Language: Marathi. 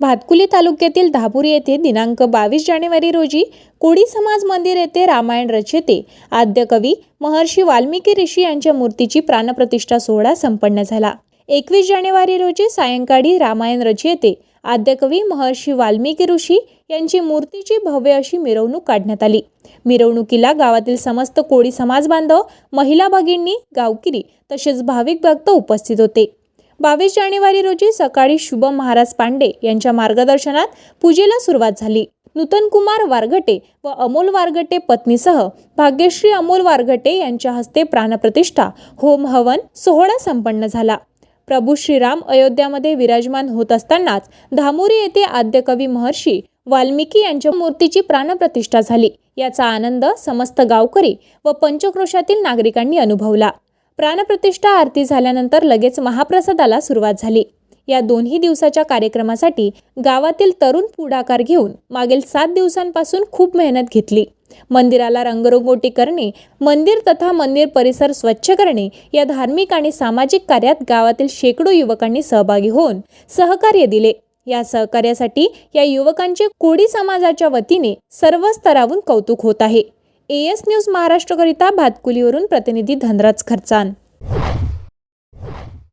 भातकुली तालुक्यातील धापुरी येथे दिनांक बावीस जानेवारी रोजी कोळी समाज मंदिर येथे रामायण रचयिते आद्य कवी महर्षी वाल्मिकी ऋषी यांच्या मूर्तीची प्राणप्रतिष्ठा सोहळा संपन्न झाला. एकवीस जानेवारी रोजी सायंकाळी रामायण रचयते आद्यकवी महर्षी वाल्मिकी ऋषी यांची मूर्तीची भव्य अशी मिरवणूक काढण्यात आली. मिरवणुकीला गावातील समस्त कोळी समाज बांधव महिला भगिनी गावकिरी तसेच भाविक भक्त उपस्थित होते. बावीस जानेवारी रोजी सकाळी शुभम महाराज पांडे यांच्या मार्गदर्शनात पूजेला सुरुवात झाली. नूतन कुमार वारगटे व अमोल वारगटे पत्नीसह भाग्यश्री अमोल वारगटे यांच्या हस्ते प्राणप्रतिष्ठा होम हवन सोहळा संपन्न झाला. प्रभू श्रीराम अयोध्यामध्ये विराजमान होत असतानाच धामुरी येथे आद्यकवी महर्षी वाल्मिकी यांच्या मूर्तीची प्राणप्रतिष्ठा झाली. याचा आनंद समस्त गावकरी व पंचक्रोशातील नागरिकांनी अनुभवला. प्राणप्रतिष्ठा आरती झाल्यानंतर लगेच महाप्रसादाला सुरुवात झाली. या दोन्ही दिवसाच्या कार्यक्रमासाठी गावातील तरुण पुढाकार घेऊन मागील सात दिवसांपासून खूप मेहनत घेतली. मंदिराला रंगरंगोटी करणे मंदिर तथा मंदिर परिसर स्वच्छ करणे या धार्मिक आणि सामाजिक कार्यात गावातील शेकडो युवकांनी सहभागी होऊन सहकार्य दिले. या सहकार्यासाठी या युवकांचे कोळी समाजाच्या वतीने सर्व स्तरावरून कौतुक होत आहे. एस न्यूज महाराष्ट्रकरिता भातकुलीवरून प्रतिनिधी धनराज खर्चान.